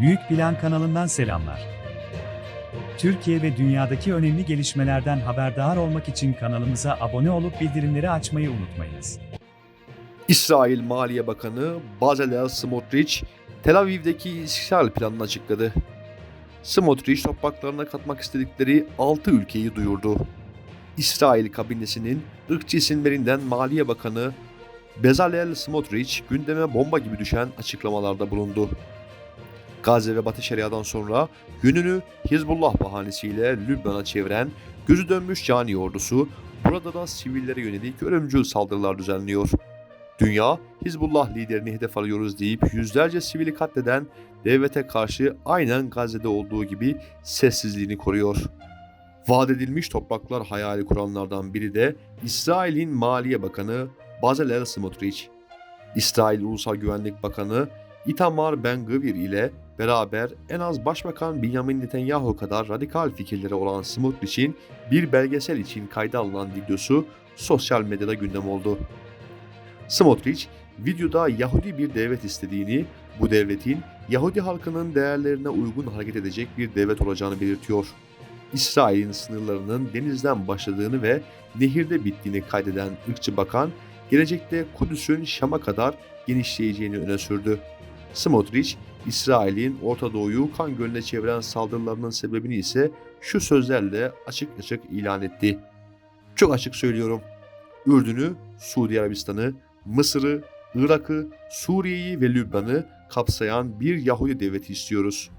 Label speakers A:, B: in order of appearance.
A: Büyük Plan kanalından selamlar. Türkiye ve dünyadaki önemli gelişmelerden haberdar olmak için kanalımıza abone olup bildirimleri açmayı unutmayınız.
B: İsrail Maliye Bakanı Bezalel Smotrich, Tel Aviv'deki işgal planını açıkladı. Smotrich topraklarına katmak istedikleri 6 ülkeyi duyurdu. İsrail kabinesinin ırkçı isimlerinden Maliye Bakanı Bezalel Smotrich gündeme bomba gibi düşen açıklamalarda bulundu. Gazze ve Batı Şeria'dan sonra yönünü Hizbullah bahanesiyle Lübnan'a çeviren gözü dönmüş cani ordusu burada da sivillere yönelik ölümcül saldırılar düzenliyor. Dünya, Hizbullah liderini hedef alıyoruz deyip yüzlerce sivili katleden devlete karşı aynen Gazze'de olduğu gibi sessizliğini koruyor. Vaat edilmiş topraklar hayali kuranlardan biri de İsrail'in Maliye Bakanı Bezalel Smotrich. İsrail Ulusal Güvenlik Bakanı Itamar Ben-Gvir ile beraber en az Başbakan Benjamin Netanyahu kadar radikal fikirleri olan Smotrich'in bir belgesel için kayda alınan videosu sosyal medyada gündem oldu. Smotrich, videoda Yahudi bir devlet istediğini, bu devletin Yahudi halkının değerlerine uygun hareket edecek bir devlet olacağını belirtiyor. İsrail'in sınırlarının denizden başladığını ve nehirde bittiğini kaydeden ırkçı bakan, gelecekte Kudüs'ün Şam'a kadar genişleyeceğini öne sürdü. Smotrich, İsrail'in Orta Doğu'yu kan gölüne çeviren saldırılarının sebebini ise şu sözlerle açık açık ilan etti. Çok açık söylüyorum. Ürdün'ü, Suudi Arabistan'ı, Mısır'ı, Irak'ı, Suriye'yi ve Lübnan'ı kapsayan bir Yahudi devleti istiyoruz.